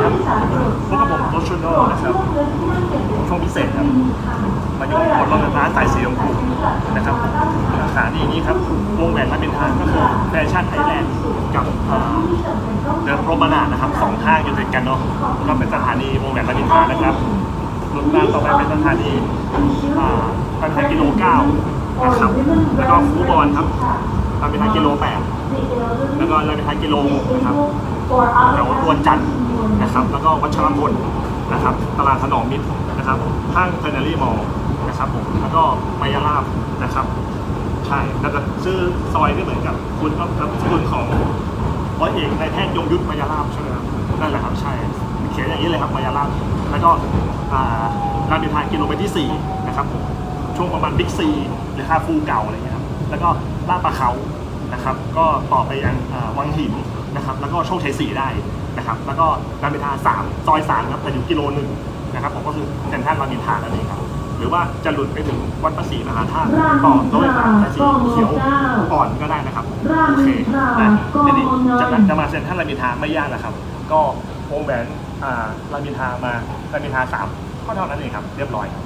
ครับพวกกับผมรถชนโนนะครับช่วงพิเศษครับมายกผลรถไฟฟ้าสายสีชมพูนะครับสถานีนี้ครับวงแหวนรามอินทราก็คือแฟชั่นไอแลนด์กับเอ่อเดินพรหมนาถนะครับสองห้างอยู่ติดกันเนาะก็เป็นสถานีวงแหวนรามอินทรานะครับรถรางต่อไปเป็นสถานีอ่ารามอินทรากิโลเก้านะครับแล้วก็ฟูบอลครับรามอินทรากิโลแปด แล้วก็รามอินทรากิโลนะครับแถวรวนจันทร์นะครับ แล้วก็วัชรพลนะครับ ตลาดถนอมมิตรนะครับห้างเทอร์นารีมอลนะครับผมแล้วก็มายาลาบนะครับใช่แล้วก็ชื่อซอยก็เหมือนกับคุณก็นามสกุลของร้อยเอกนายแพทย์ยงยุทธมายาลาบใช่ไหมครับนั่นแหละครับใช่เขียนอย่างนี้เลยครับมายาลาบแล้วก็อ่ารามอินทรากิโลเมตรที่4นะครับผมช่วงประมาณบิ๊กซีหรือคาฟูเก่าอะไรเงี้ยครับแล้วก็ลาดปลาเขา นะครับ ก็ต่อไปยังอ่าวังหินนะครับ แล้วก็โชคชัยสี่ได้นะครับ แล้วก็รามอินทราสามซอยสามครับแต่อยู่กิโลหนึ่งนะครับผมก็คือเซ็นทรัลรามอินทรานั่นเองครับหรือว่าจะหลุดไปถึงวัดพระศรีมหาธาตุต่อรถไฟฟ้าสายสีเขียวอ่อนก็ได้นะครับโอเคนะทีนี้จะมาจะมาเซ็นทรัลรามอินทราไม่ยากนะครับ ก็วงแหวนรามอินทรามารามินทาสามก็เท่านั้นเองครับ เรียบร้อยครับ